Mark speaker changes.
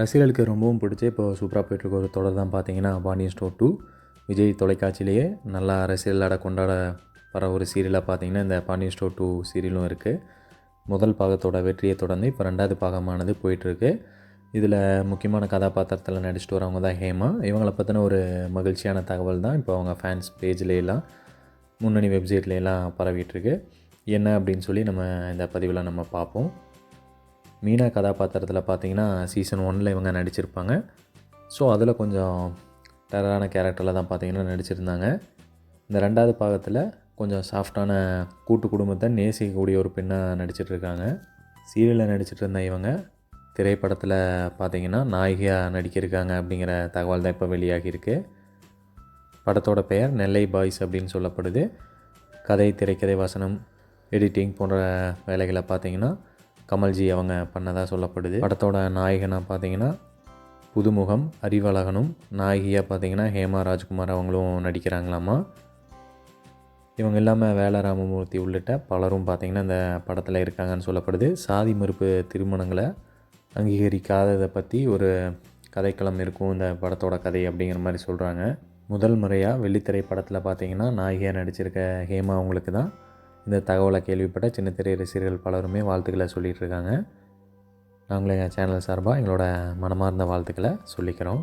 Speaker 1: ரசிகர்களுக்கு ரொம்பவும் பிடிச்ச இப்போ சூப்பராக போயிட்டுருக்க ஒரு தொடர் தான் பார்த்தீங்கன்னா பாண்டியன் ஸ்டோர் டூ விஜய் தொலைக்காட்சியிலேயே நல்லா ரசிகர்களாட கொண்டாட வர ஒரு சீரியலாக பார்த்தீங்கன்னா இந்த பாண்டியன் ஸ்டோர் டூ சீரியலும் இருக்குது முதல் பாகத்தோட வெற்றியை தொடர்ந்து இப்போ ரெண்டாவது பாகமானது போயிட்டுருக்கு. இதில் முக்கியமான கதாபாத்திரத்தில் நடிச்சிட்டு வரவங்க தான் ஹேமா. இவங்களை பற்றின ஒரு மகிழ்ச்சியான தகவல் தான் இப்போ அவங்க ஃபேன்ஸ் பேஜ்லேயெல்லாம் முன்னணி வெப்சைட்லையெல்லாம் பரவிட்டுருக்கு. என்ன அப்படின்னு சொல்லி நம்ம இந்த பதிவில் நம்ம பார்ப்போம். மீனா கதாபாத்திரத்தில் பார்த்தீங்கன்னா சீசன் ஒனில் இவங்க நடிச்சிருப்பாங்க. ஸோ அதில் கொஞ்சம் டெரரான கேரக்டரில் தான் பார்த்தீங்கன்னா நடிச்சிருந்தாங்க. இந்த ரெண்டாவது பாகத்தில் கொஞ்சம் சாஃப்டான கூட்டு குடும்பத்தை நேசிக்கக்கூடிய ஒரு பெண்ணாக நடிச்சிட்டு இருக்காங்க சீரியலில் நடிச்சிட்டு இருந்த இவங்க திரைப்படத்தில் பார்த்தீங்கன்னா நாயகியாக நடிக்கிருக்காங்க அப்படிங்கிற தகவல் தான் இப்போ வெளியாகியிருக்கு. படத்தோட பெயர் நெல்லை பாய்ஸ் அப்படின்னு சொல்லப்படுது. கதை திரைக்கதை வசனம் எடிட்டிங் போன்ற வேலைகளை பார்த்தீங்கன்னா கமல்ஜி அவங்க பண்ணதாக சொல்லப்படுது. படத்தோட நாயகனாக பார்த்தீங்கன்னா புதுமுகம் அறிவழகனும் நாயகியாக பார்த்தீங்கன்னா ஹேமா ராஜ்குமார் அவங்களும் நடிக்கிறாங்களாமா. இவங்க இல்லாமல் வேல ராமமூர்த்தி உள்ளிட்ட பலரும் பார்த்திங்கன்னா இந்த படத்தில் இருக்காங்கன்னு சொல்லப்படுது. சாதி மறுப்பு திருமணங்களை அங்கீகரிக்காததை பற்றி ஒரு கதைக்களம் இருக்கும் இந்த படத்தோட கதை அப்படிங்கிற மாதிரி சொல்கிறாங்க முதல் முறையாக வெள்ளித்திரை படத்தில் பார்த்தீங்கன்னா நாயகியாக நடிச்சிருக்க ஹேமா அவங்களுக்கு தான் இந்த தகவலை கேள்விப்பட்ட சின்னத்திரை ரசிகர்கள் பலருமே வாழ்த்துக்களை சொல்லிகிட்டு இருக்காங்க நாங்களும் எங்கள் சேனல் சார்பாக எங்களோட மனமார்ந்த வாழ்த்துக்களை சொல்லிக்கிறோம்.